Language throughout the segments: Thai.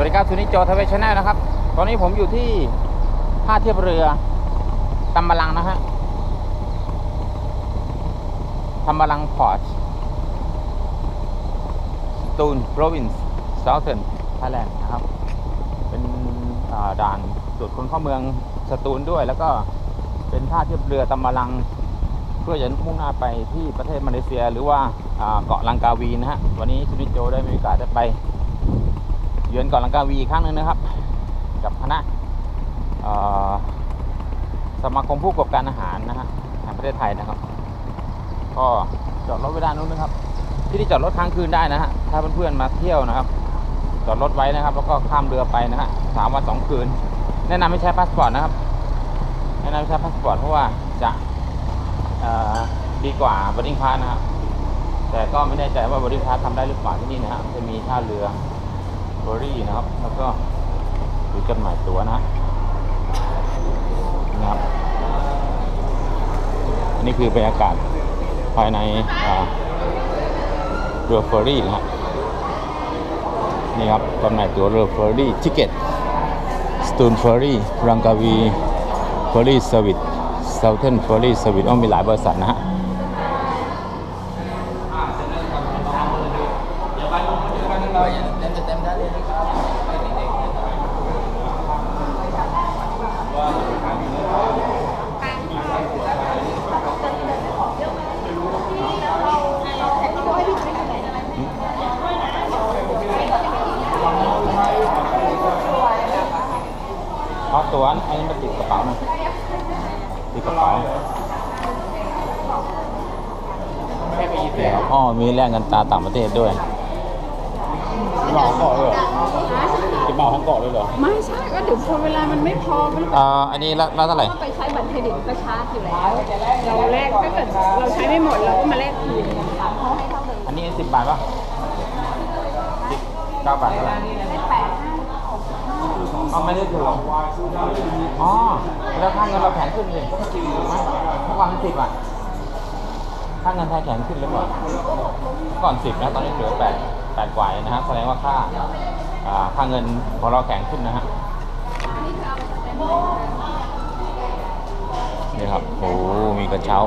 วัสดีครับสุนิจโจทวีชแนลนะครับ ตอนนี้ผมอยู่ที่ท่าเทียบเรือตำบลังนะฮะตำบลังพอร์ตสตูนโปรวินส์เซาเทิร์นไทยแลนด์นะครับ เป็นด่านตรวจคนเข้าเมืองสตูลด้วย แล้วก็เป็นท่าเทียบเรือตำบลัง เพื่อจะมุ่งหน้าไปที่ประเทศมาเลเซีย หรือว่าเกาะลังกาวีนะฮะวันนี้สุนิจโจได้มีโอกาสได้ไป เยือนเกาะลังกาวีอีกครั้งหนึ่งนะครับ กับคณะสมาคมผู้ประกอบการอาหารนะฮะแห่งประเทศไทยนะครับ ก็จอดรถไว้ด้านนู้นนะครับ ที่นี่จอดรถค้างคืนได้นะฮะถ้าเพื่อนๆมาเที่ยวนะครับ จอดรถไว้นะครับ แล้วก็ข้ามเรือไปนะฮะสามวันสองคืน แนะนำให้ใช้พาสปอร์ตนะครับแนะนำให้ใช้พาสปอร์ตเพราะว่าจะดีกว่าบริงพาสนะครับแต่ก็ไม่แน่ใจว่าบริงพาสทำได้หรือเปล่าที่นี่นะฮะจะมีท่าเรือ บอรี่นะครับ แล้วก็ดูจดหมายตัวนะนะครับอันนี้คือบรรยากาศภายในเรือเฟอร์รี่นะฮะนี่ครับจำหน่ายตัวเรือเฟอร์รี่ทิเก็ตสตูนเฟอร์รี่รังกาวีเฟอร์รี่เซอร์วิสเซาเทิร์นเฟอร์รี่เซอร์วิสอ้อมีหลายบริษัทนะฮะ เพราะตัวอันนี้มันติดกระเป๋านะติดกระเป๋าเดี๋ยวอ๋อมีแลกเงินตราต่างประเทศด้วยเหมาเกาะเลยเหรอจะเหมาทั้งเกาะเลยเหรอไม่ใช่ก็เดี๋ยวพอเวลามันไม่พอมันอ่าอันนี้ละละเท่าไหร่ก็ไปใช้บัตรเครดิตก็ชาร์จอยู่แล้วเราแลกถ้าเกิดเราใช้ไม่หมดเราก็มาแลกคืนเขาให้เท่าเดิมอันนี้สิบบาทป่ะสิบเก้าบาทเท่าไหร่แปด เอาไม่ได้ถูกอ๋อ แล้วค่าเงินเราแข็งขึ้นสิถูกไหมเมื่อก่อนมันสิบอะค่าเงินไทยแข็งขึ้นหรือเปล่าเมื่อก่อนสิบนะตอนนี้เหลือแปดแปดกว่านะฮะแสดงว่าค่าอ่าค่าเงินของเราแข็งขึ้นนะฮะนี่ครับโอ้มีกระเช้า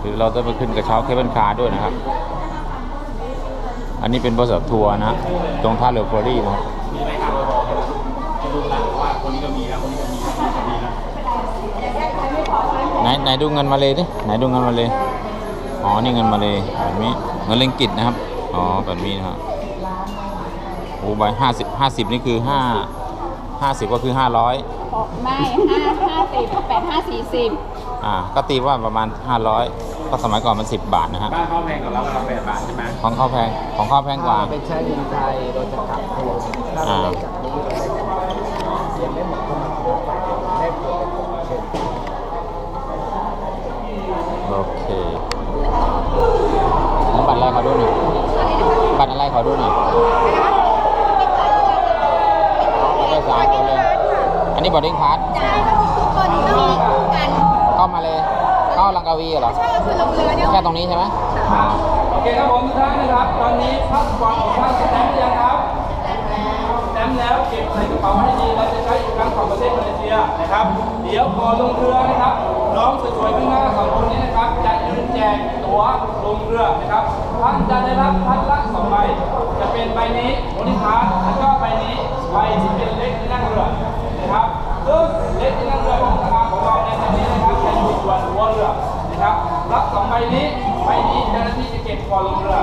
หรือเราจะไปขึ้นกระเช้าเคเบิลคาร์ด้วยนะครับ อันนี้เป็นบริษัททัวร์นะตรงท่าเรือเฟอร์รี่นะครับมีไหมครับดูแล้วว่าคนนี้ก็มีแล้วคนนี้ก็มีคนนี้ก็มีแล้วไหนไหนดูเงินมาเลยดิไหนดูเงินมาเลยอ๋อนี่เงินมาเลยแบบนี้เงินเล่งกิตนะครับอ๋อแบบนี้นะครับโอ้ใบห้าสิบห้าสิบนี่คือห้าห้าสิบก็คือห้าร้อยไม่ห้าห้าสิบแปดห้าสี่สิบอ่าก็ตีว่าประมาณห้าร้อย ก็สมัยก่อนมันสิบบาทนะฮะบ้านเขาแพงกว่าเราเราแปดบาทใช่ไหมของข้าวแพงของข้าวแพงกว่าไปใช้ดินไทยเราจะกลับโทนถ้าเราได้จากนี้เราได้ยังไม่หมดก็มาเอาไปได้ผลเช่นโอเคแล้วบัตรอะไรขอดูหน่อยบัตรอะไรขอดูหน่อยบัตรโดยสารขอเลย อันนี้บอดดิ้งพาสใช่ก็คือทุกคนต้องมีคู่กัน เข้ามาเลยเข้า ลังกาวีเหรอ ใช่ก็คือลงเรือเนี่ย แค่ตรงนี้ใช่ไหมโอเคครับผมทุกท่านนะครับ ตอนนี้พัสปอร์ตของท่านสแตมป์หรือยังครับสแตมป์แล้วเก็บใส่กระเป๋าให้ดีเราจะใช้อีกครั้งของประเทศมาเลเซียนะครับ เดี๋ยวพอลงเรือนะครับ น้องสวยๆข้างหน้าสองคนนี้นะครับจะยืนแจกตั๋วลงเรือนะครับ ท่านจะได้รับพัดละสองใบ จะเป็นใบนี้บริพาสแล้วก็ใบนี้ใบที่เป็น นี้ใบนี้เจ้าหน้าที่จะเก็บก่อนลงเรือ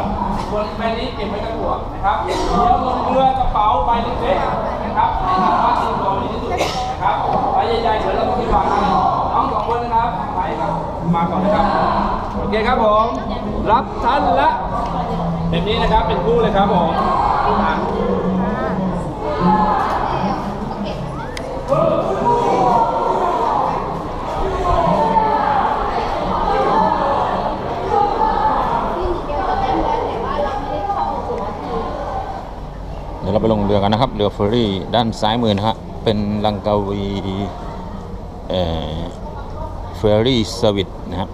ส่วนใบนี้เก็บไว้กับหัวนะครับเดี๋ยวลงเรือกระเป๋าใบเล็กๆนะครับในทางว่าที่ตัวดีที่สุดนะครับใบใหญ่ๆเดี๋ยวเราต้องที่วางให้น้องสองคนนะครับไปครับมาก่อนนะครับโอเคครับผมรับท่านละแบบนี้นะครับเป็นคู่เลยครับผม ไปลงเรือกันนะครับ เรือเฟอร์รี่ด้านซ้ายมือนะครับเป็นลังกาวีเอ่อเฟอร์รี่เซอร์วิสนะครับ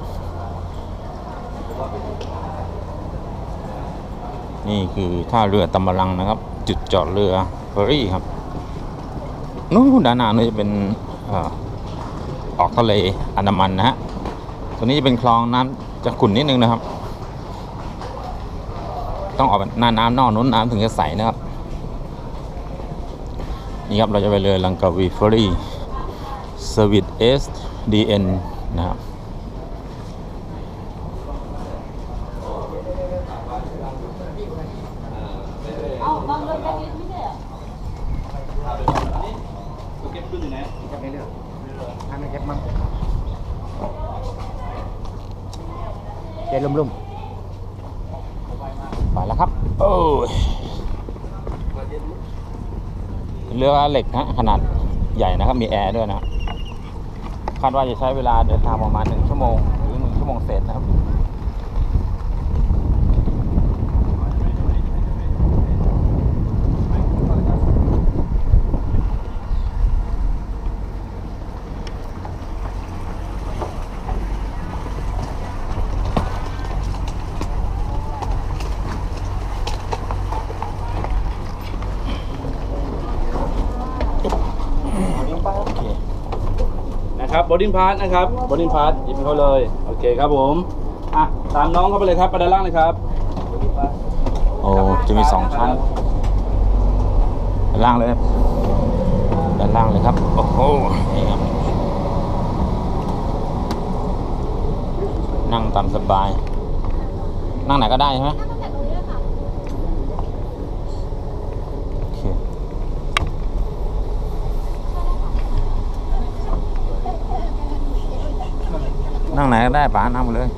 นี่คือท่าเรือตำบลังนะครับ จุดจอดเรือเฟอร์รี่ครับนู้นด้านหน้านี่จะเป็นออกทะเลอันดามันนะฮะตัวนี้จะเป็นคลองน้ำจะขุ่นนิดนึงนะครับ ต้องออกหน้าน้ำนอกนู้นน้ำถึงจะใสนะครับ นี่ครับเราจะไปเรือลังกาวีเฟอร์รี่สวิตเอสดีเอ็นนะครับ เก็บขึ้นอยู่ไหน จะไม่เลือกถ้าไม่เก็บมั่งเจลุ่ม ไปแล้วครับ โอ้ย เรือเหล็กนะขนาดใหญ่นะครับ มีแอร์ด้วยนะครับคาดว่าจะใช้เวลาเดินทางประมาณหนึ่งชั่วโมง หรือหนึ่งชั่วโมงเศษนะครับ โอเค นะ ครับบอดิ้งพาร์ทนะครับบอดิ้งพาร์ทหยิบให้เขาเลย โอเคครับผมอะตามน้องเข้าไปเลยครับไปด้านล่างเลยครับ โอ้จะมีสองชั้นด้านล่างเลยด้านล่างเลยครับ โอ้โหนี่ครับนั่งตามสบาย นั่งไหนก็ได้ใช่ไหมโอเค นั่งไหนก็ได้ป๋านั่งไปเลย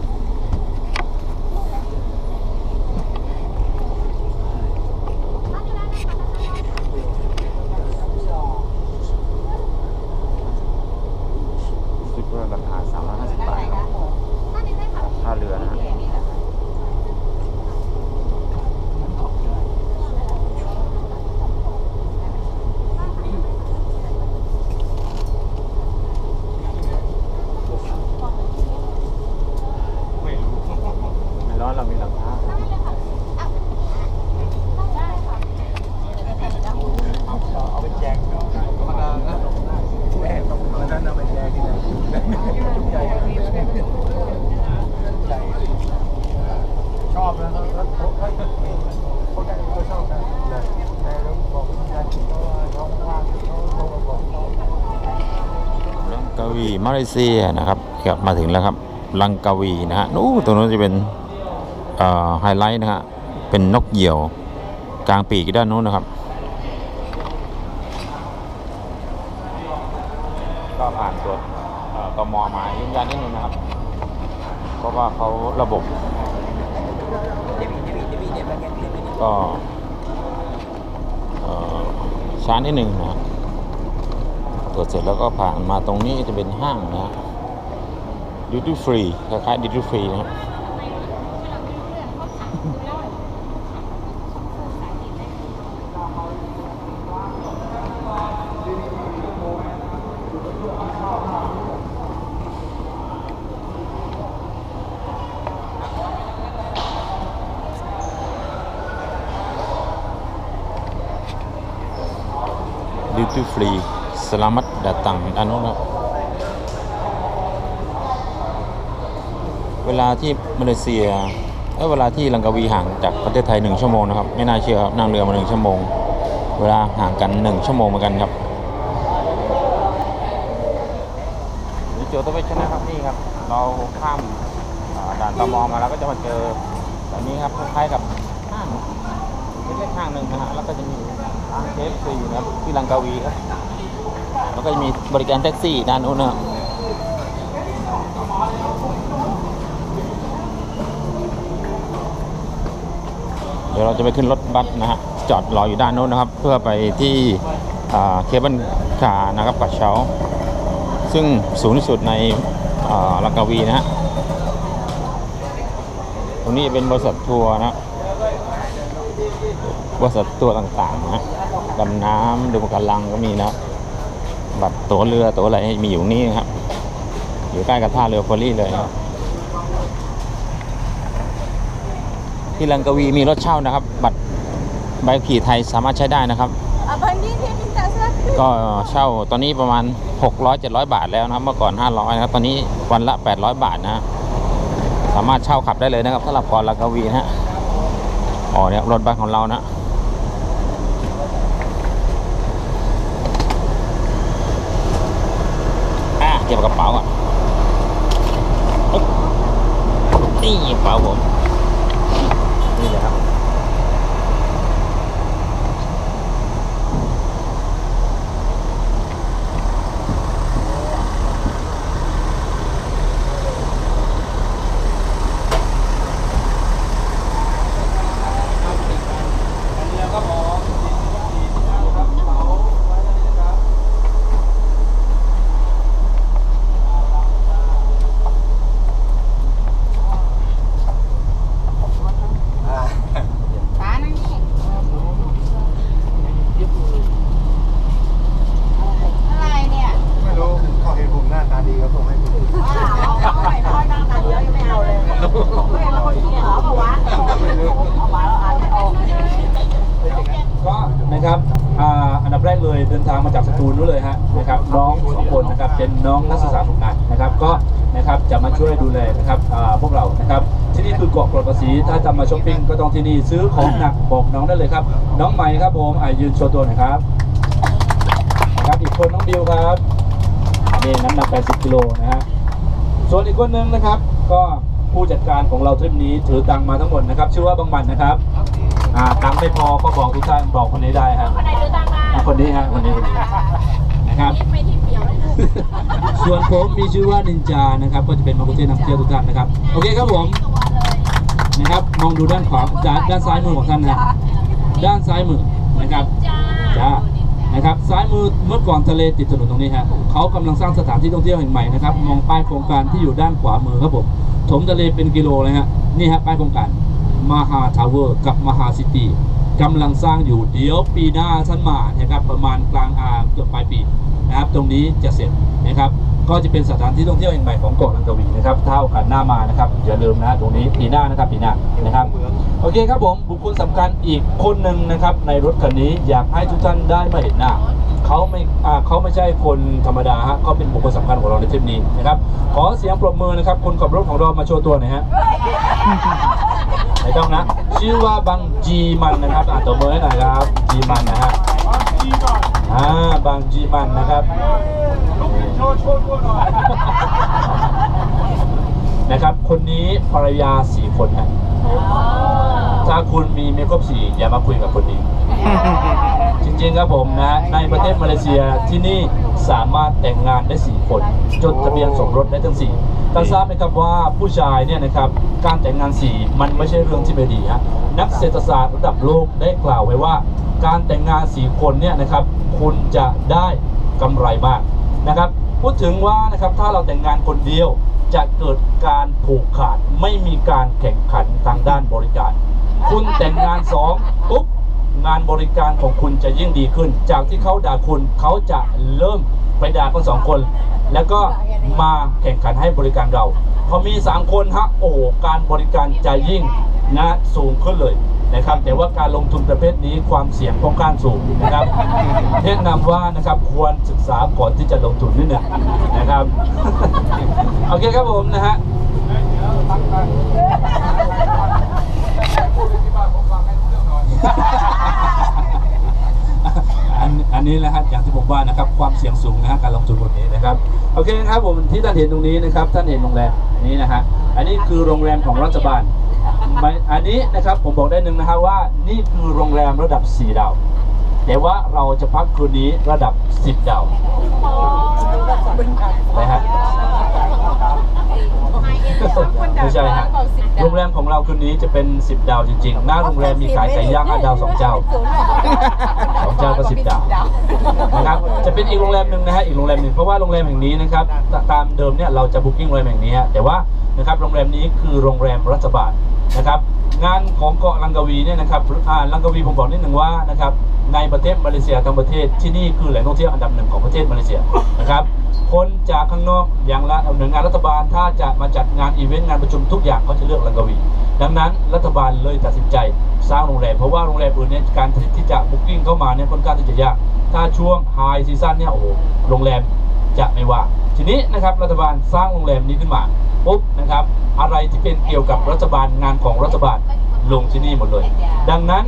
คิดว่าราคา350บาทครับค่าเรือนะฮะไม่ร้อนเรามีหลังคา เอาไปแจกธรรมดานะแม่ต้องมานั้นเอาไปแจกที่ไหนใหญ่ใหญ่ชอบนะแล้วคนได้ก็ชอบนะแต่เราบอกคุณยายเขาว่าท้องว่างเขาโทรมาบอกเขา ลังกา วีมาเลเซียนะครับครับมาถึงแล้วครับลังกาวีนะฮะนู้นตรงนู้นจะเป็นไฮไลท์นะฮะเป็นนกเหยี่ยวกลางปีกด้านนู้นนะครับก็ผ่านตรวจเอ่อตมมายืนยันนิดนึงนะครับ เพราะว่าเขาระบบก็ช้านิดนึงนะครับ ตรวจเสร็จแล้วก็ผ่านมาตรงนี้จะเป็นห้างนะฮะดิวตี้ฟรีคล้ายๆดิวตี้ฟรีนะครับดิวตี้ฟรี สลามัดดาตังอันนู้นครับเวลาที่มาเลเซียเอ้ยเวลาที่ลังกาวีห่างจากประเทศไทยหนึ่งชั่วโมงนะครับไม่น่าเชื่อครับนั่งเรือมาหนึ่งชั่วโมง เวลาห่างกันหนึ่งชั่วโมงเหมือนกันครับนี่เจอตัวเวชนะครับนี่ครับ เราข้ามด่านตมมาแล้วก็จะมาเจอแบบนี้ครับคล้ายๆกับห้างเล็กๆห้างหนึ่งนะฮะแล้วก็จะมีร้านเคฟซีนะครับที่ลังกาวีครับ แล้วก็จะมีบริการแท็กซี่ด้านนู้นนะครับเดี๋ยวเราจะไปขึ้นรถบัสนะฮะจอดรออยู่ด้านโน้นนะครับ เพื่อไปที่เคเบิลคาร์นะครับกับเช้า ซึ่งสูงที่สุดในลังกาวีนะฮะตรงนี้เป็นบริษัททัวร์นะบริษัททัวร์ต่างๆนะดำน้ำดูกำลังก็มีนะ ครับบัตรตั๋วเรือตั๋วอะไรมีอยู่นี่นะครับ อยู่ใกล้กับท่าเรือเฟอร์รี่เลยนะครับที่ลังกวีมีรถเช่านะครับ บัตรใบขับขี่ไทยสามารถใช้ได้นะครับ Abang ni dia minta satu. ก็เช่าตอนนี้ประมาณ 600 700 บาทแล้วนะครับเมื่อก่อน 500นะครับตอนนี้วันละ 800 บาทนะฮะสามารถเช่าขับได้เลยนะครับสำหรับกรลังกวีนะฮะอ๋อเนี่ยรถบัสของเรานะ อะ เก็บกระเป๋าอะอึ๊บนี่กระเป๋าผม นี่เลยครับ Tanah ni. อะไรเนี่ย ไม่รู้เขาเห็นผมหน้าตาดีก็ส่งให้ผม ว้าวเอาใหม่พ่อนั่งตาเยอะยังไม่เอาเลยไม่เอาคนขี้เหรอเปล่าวะเอามาแล้วอ่านไม่ออก ก็นะครับอ่าอันดับแรกเลยเดินทางมาจากสตูลนู้นเลยฮะนะครับน้องสองคนนะครับเป็ นน้องนักศึกษาฝึกงานนะครับ ก็นะครับจะมาช่วยดูแลนะครับอ่าพวกเรานะครับที่นี่คือเกาะกรดภาษีถ้าจะมาช้อปปิ้งก็ต้องที่นี่ซื้อของหนักบอกน้องได้เลยครับ น้องใหม่ครับผมอ่ายืนโชว์ตัวหน่อยครับนะครับอีกคนน้องดิวครับนี่น้ำหนัก 80กิโลนะฮะส่วนอีกคนนึงนะครับ ก็ผู้จัดการของเราทริปนี้ถือตังค์มาทั้งหมดนะครับ ชื่อว่าบังมันนะครับอ่าตังค์ไม่พอก็บอกทุกท่านบอกคนนี้ได้ครับคนไหนดูตังมาอะคนนี้ฮะคนนี้คนนี้นะครับ ส่วนผมมีชื่อว่านินจานะครับ ก็จะเป็นมาคุเทศนำเที่ยวทุกท่านนะครับ โอเคครับผมนะครับ มองดูด้านขวาด้านด้านซ้ายมือของท่านนะด้านซ้ายมือนะครับจ้านะครับซ้ายมือเมื่อก่อนทะเลติดถนนตรงนี้ฮะเขากำลังสร้างสถานที่ท่องเที่ยวแห่งใหม่นะครับมองป้ายโครงการที่อยู่ด้านขวามือครับผมถมทะเลเป็นกิโลเลยฮะนี่ฮะป้ายโครงการมหาทาวเวอร์กับมหาซิตี้กำลังสร้างอยู่เดี๋ยวปีหน้าท่านมานะครับประมาณกลางอาเกือบปลายปี นะครับ ตรงนี้จะเสร็จนะครับ ก็จะเป็นสถานที่ท่องเที่ยวแห่งใหม่ของเกาะลังกาวีนะครับถ้าโอกาสหน้ามานะครับอย่าลืมนะตรงนี้ปีหน้านะครับปีหน้านะครับ โอเคครับผมบุคคลสำคัญอีกคนหนึ่งนะครับในรถคันนี้อยากให้ทุกท่านได้มาเห็นหน้าเขาไม่เขาไม่ใช่คนธรรมดาฮะเขาเป็นบุคคลสำคัญของเราในทริปนี้นะครับ ขอเสียงปรบมือนะครับ คนขับรถของเรามาโชว์ตัวหน่อยฮะไม่ต้องนะ ชื่อว่าบังจีมันนะครับอ่านตัวมือให้หน่อยครับ จีมันนะฮะ อ่าบังจีมันนะครับโชว์โชว์ตัวหน่อยนะครับ คนนี้ภรรยาสี่คนฮะถ้าคุณมีไม่ครบสี่อย่ามาคุยกับคนนี้ จริงๆครับผมนะ ในประเทศมาเลเซียที่นี่สามารถแต่งงานได้4คน จดทะเบียนสมรสได้ทั้ง4 ท่ทราบไหมครับว่าผู้ชายเนี่ยนะครับการแต่งงาน4มันไม่ใช่เรื่องที่ไม่ดีฮะนักเศรษฐศาสตร์ระดับโลกได้กล่าวไว้ว่า การแต่งงาน4คนเนี่ยนะครับคุณจะได้กำไรมากนะครับพูดถึงว่านะครับถ้าเราแต่งงานคนเดียวจะเกิดการผูกขาดไม่มีการแข่งขันทางด้านบริการ คุณแต่งงานสองปุ๊บงานบริการของคุณจะยิ่งดีขึ้น จากที่เขาด่าคุณเขาจะเริ่ม ไปด่าคนสองคน แล้วก็มาแข่งขันให้บริการเรา พอมี 3 คนฮะโอ้การบริการจะยิ่งนะสูงขึ้นเลยนะครับ แต่ว่าการลงทุนประเภทนี้ความเสี่ยงค่อนข้างสูงนะครับแนะนำว่านะครับควรศึกษาก่อนที่จะลงทุนนิดหนึงนะครับ โอเคครับผมนะฮะ อั นอันนี้แหละฮะอย่างที่ผมว่านะครับความเสี่ยงสูงนะฮะการลงทุนบนนี้นะครับโอเคครับผมที่ท่านเห็นตรงนี้นะครับท่านเห็นโรงแรมนี้นะฮะอันนี้คือโรงแรมของรัฐบาลอันนี้นะครับผมบอกได้หนึ่งนะฮะว่านี่คือโรงแรมระดับ 4 ดาว แต่ว่าเราจะพักคืนนี้ระดับ 10 ดาวนะฮะ ไม่ใช่ฮะโรงแรมของเราคืนนี้จะเป็น 10 ดาวจริงๆ หน้าโรงแรมมีขายไก่ย่างห้าดาวสองเจ้าสองเจ้าก็สิบดาวนะครับจะเป็นอีกโรงแรมหนึ่งนะฮะอีกโรงแรมหนึ่งเพราะว่าโรงแรมแห่งนี้นะครับตตามเดิมเนี่ยเราจะบุ๊กิ้งโรงแรมแห่งนี้ฮะแต่ว่านะครับโรงแรมนี้คือโรงแรมรัฐบาล นะครับ งานของเกาะลังกาวีเนี่ยนะครับลังกาวีผมบอกนิดหนึ่งว่านะครับในประเทศมาเลเซียทั้งประเทศที่นี่คือแหล่งท่องเที่ยวอันดับหนึ่งของประเทศมาเลเซียนะครับคนจากข้างนอกอย่างละหน่วยงานรัฐบาลถ้าจะมาจัดงานอีเวนต์งานประชุมทุกอย่างเขาจะเลือกลังกาวี ดังนั้นรัฐบาลเลยตัดสินใจสร้างโรงแรมเพราะว่าโรงแรมอื่นเนี่ยการที่จะบุ๊กิ้งเข้ามาเนี่ยค่อนข้างที่จะยากถ้าช่วงไฮซีซั่นเนี่ยโอ้โหโรงแรมจะไม่ว่างทีนี้นะครับรัฐบาลสร้างโรงแรมนี้ขึ้นมา ปุ๊บนะครับ อะไรที่เป็นเกี่ยวกับรัฐบาลงานของรัฐบาลลงที่นี่หมดเลย ดังนั้น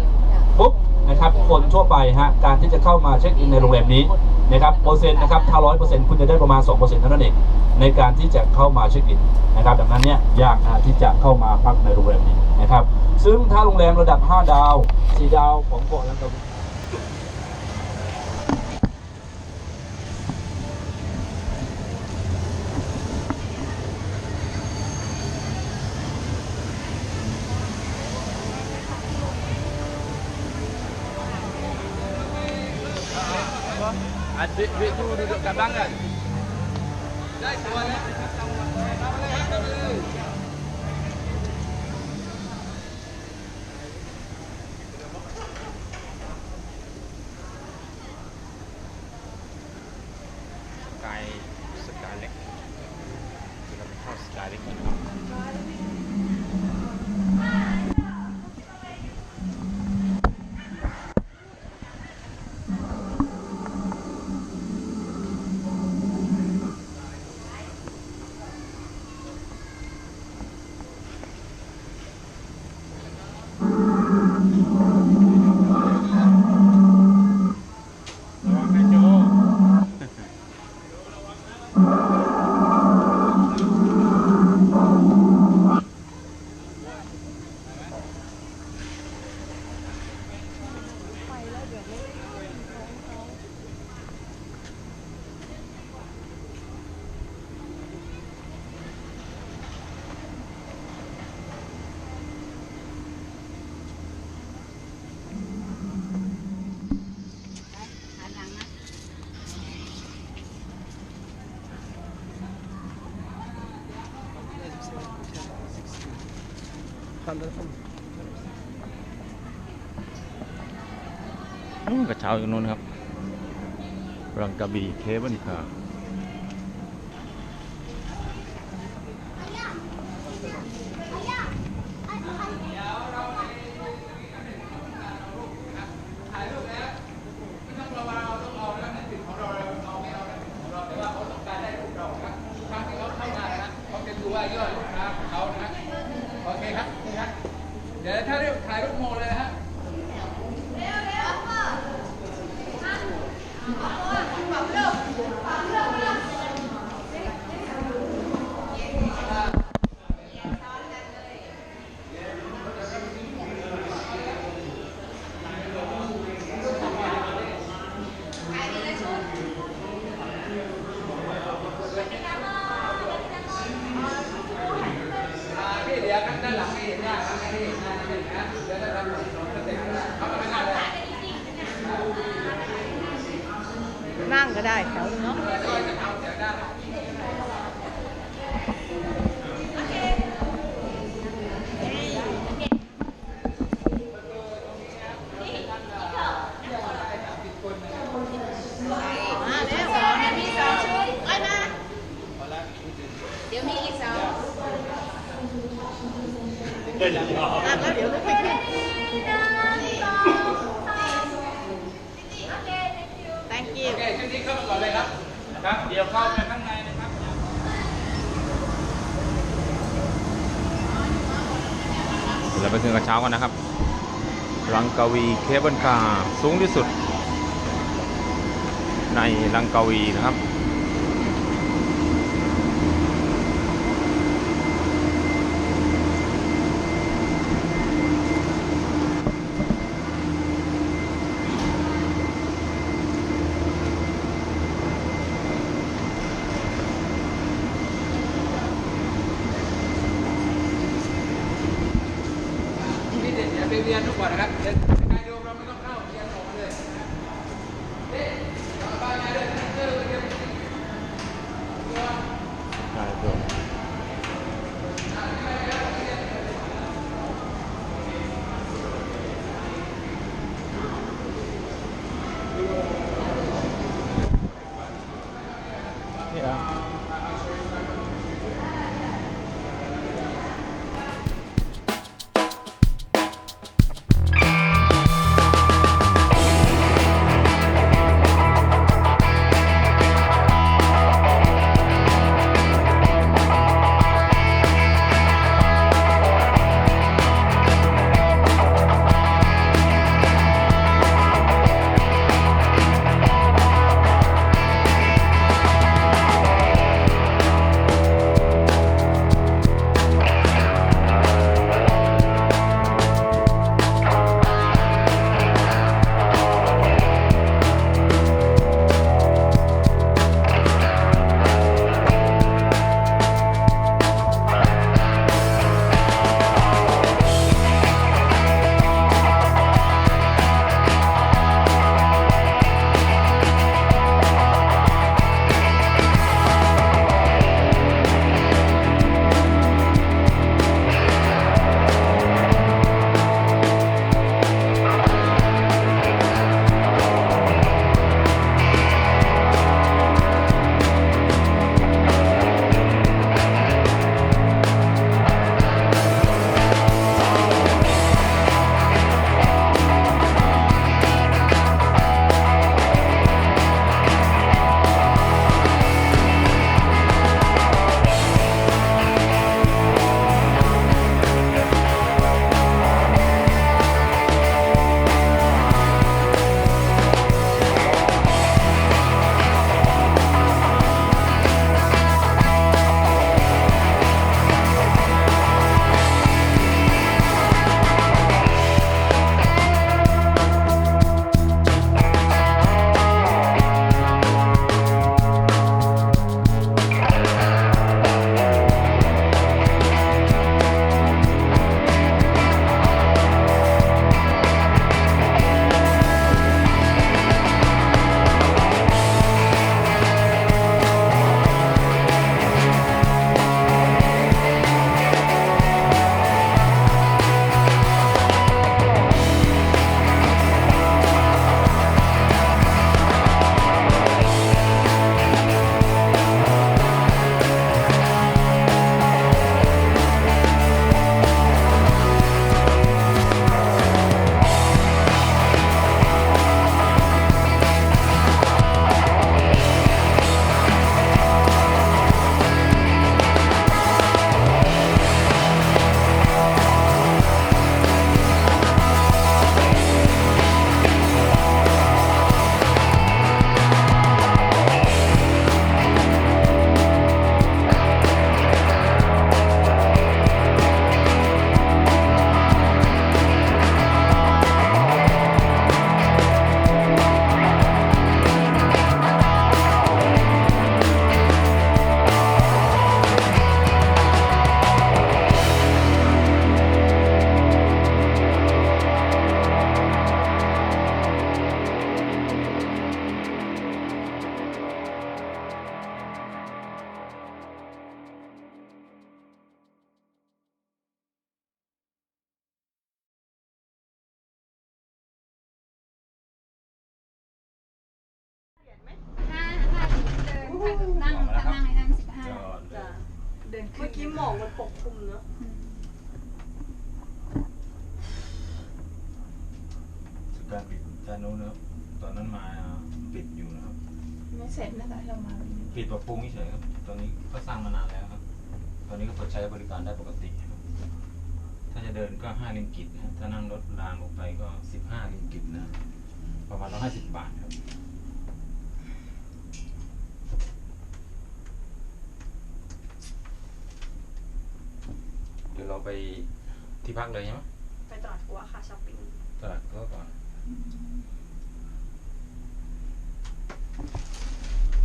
ปุ๊บนะครับคนทั่วไปฮะการที่จะเข้ามาเช็คอินในโรงแรมนี้นะครับเปอร์เซ็นต์นะครับถ้าร้อยเปอร์เซ็นต์คุณจะได้ประมาณ2%เท่านั้นเองในการที่จะเข้ามาเช็คอินนะครับดังนั้นเนี่ยยากนะที่จะเข้ามาพักในโรงแรมนี้นะครับซึ่งถ้าโรงแรมระดับ 5 ดาว 4 ดาวของเกาะลังกา adik-adik tu duduk kat bangat. Dai, tuan. นู่น กระเช้าอยู่นู้นครับรังกระบี่เคเบิลคาร์ นั่งก็ได้แถวนึงเนาะ มาแล้วสองนาทีสองชุดไอ้มาเดี๋ยวมีอีกสองนั่งแล้วเดี๋ยวลุกไปขึ้น thank you โอเคชุดนี้เข้ามาก่อนเลยครับนะครับ เดี๋ยวเข้าไปข้างในนะครับ เราไปขึ้นกระเช้ากันนะครับ รังกา วีเคเบิลคาร์สูงที่สุด ในลังกาวีนะครับ มันปกคลุมเนอะการปิดด้านนู้นนะครับตอนนั้นมาปิดอยู่นะครับ ไม่เสร็จนะตอนที่เรามาวันนี้ปิดปรับปรุงเฉยๆครับ ตอนนี้ก็สร้างมานานแล้วครับ ตอนนี้ก็เปิดใช้บริการได้ปกติครับ ถ้าจะเดินก็ห้าลิงกิตนะถ้านั่งรถรางออกไปก็สิบห้าลิงกิตนะ ประมาณร้อยห้าสิบบาทครับ เดี๋ยวเรา ไปที่พักเลยใช่ไหมไปตลาดกัวค่ะช้อปปิ้งตลาดก็ก่อน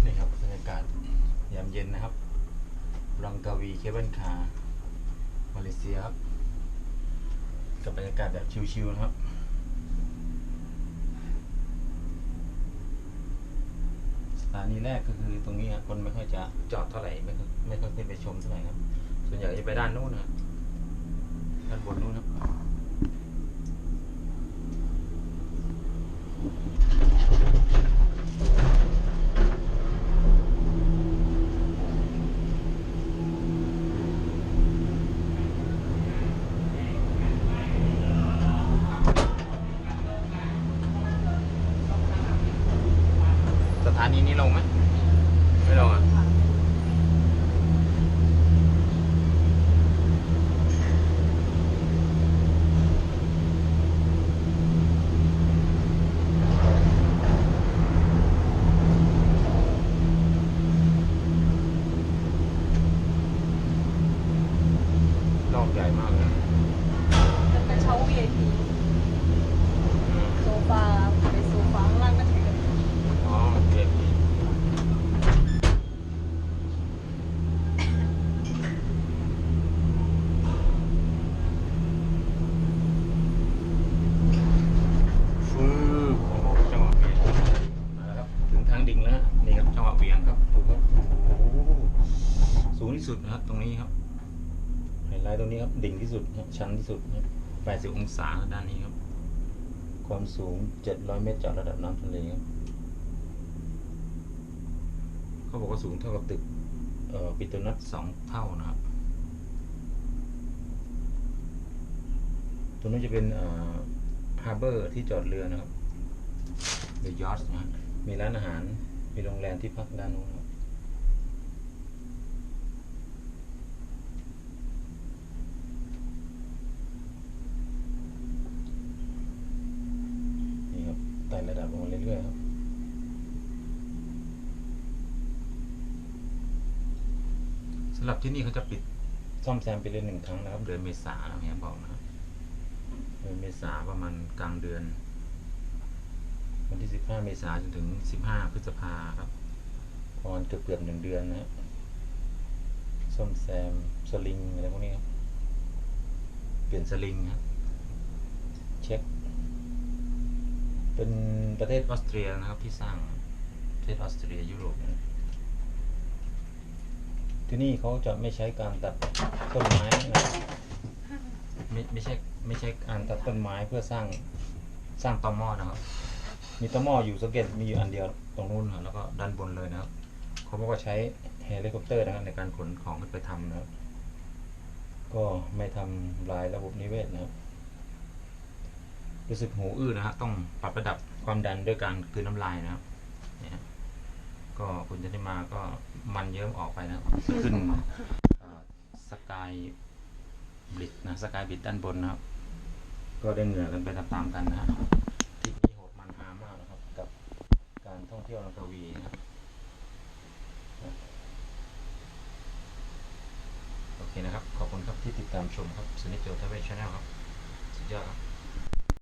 นี่ครับบรรยากาศยามเย็นนะครับรังกาวีเคเบิลคาร์มาเลเซียครับกับบรรยากาศแบบชิวๆนะครับสถานีแรกก็คือตรงนี้ครับคนไม่ค่อยจะจอดเท่าไหร่ไม่ค่อยไม่ค่อยขึ้นไปชมเท่าไหร่ครับ ส่วนใหญ่จะไปด้านนู้นนะครับ ด้านบนนู้นครับ สถานีนี้ลงไหมไม่ลงอะ ร อกใหญ่มากเลยจะไปเช้า VIP โซฟาไปโซฟาข้างล่างก็ถือกัน อ๋อเก็บฟืบโอ้โหจังหวะเวียงมาแล้วครับ ถึงทางดิ่งแล้วนะนี่ครับจังหวะเวียงครับดูครับโอ้โหสูงที่สุดนะครับ ตรงนี้ครับไฮไลท์ตรงนี้ครับ ดิ่งที่สุดครับ ชันที่สุด80 องศาด้านนี้ครับ ความสูง 700 เมตรจากระดับน้ำทะเลครับ เขาบอกว่าสูงเท่ากับตึกปิโตนัสสองเท่านะครับ ตรงนี้จะเป็นฮาร์เบอร์ที่จอดเรือนะครับเรือยอชนะ มีร้านอาหาร มีโรงแรมที่พักด้านนู้นครับไต่ระดับลงมาเรื่อยๆครับ สำหรับ ที่นี่เขาจะปิดซ่อมแซมไปเรื่อยหนึ่งครั้งนะครับเดือนเมษานะเฮียบอกนะเดือนเมษาประมาณกลางเดือน วันที่สิบห้าเมษาจนถึงสิบห้าพฤษภาครับประมาณเกือบเกือบหนึ่งเดือนนะซ่อมแซมสลิงอะไรพวกนี้ครับเปลี่ยนสลิงครับเช็ค เป็นประเทศออสเตรียนะครับที่สร้างประเทศออสเตรียยุโรปนะ ที่นี่เขาจะไม่ใช้การตัดต้นไม้นะครับไม่ไม่ใช่ไม่ใช่การตัดต้นไม้เพื่อสร้างสร้างตอหม้อนะครับ มีตอหม้ออยู่สังเกตมีอยู่อันเดียวตรงนู้นนะแล้วก็ด้านบนเลยนะครับเขาบอกว่าใช้เฮลิคอปเตอร์นะครับในการขนของขึ้นไปทำนะครับ ก็ไม่ทำลายระบบนิเวศนะครับรู้สึกหูอื้อนะฮะต้องปรับระดับความดันด้วยการกลืนน้ำลายนะครับ ก็คุณจะได้มาก็มันเยิ้มออกไปนะขึ้นสกายบลิดนะสกายบลิดด้านบนนะครับ ก็ได้เหงื่อกันไปตามๆกันนะทริปนี้โหดมันหามากนะครับ กับการท่องเที่ยวลังกาวีนะครับโอเคนะครับ ขอบคุณครับที่ติดตามชมครับสนิทโจทเวชแนลครับ สุดยอดครับ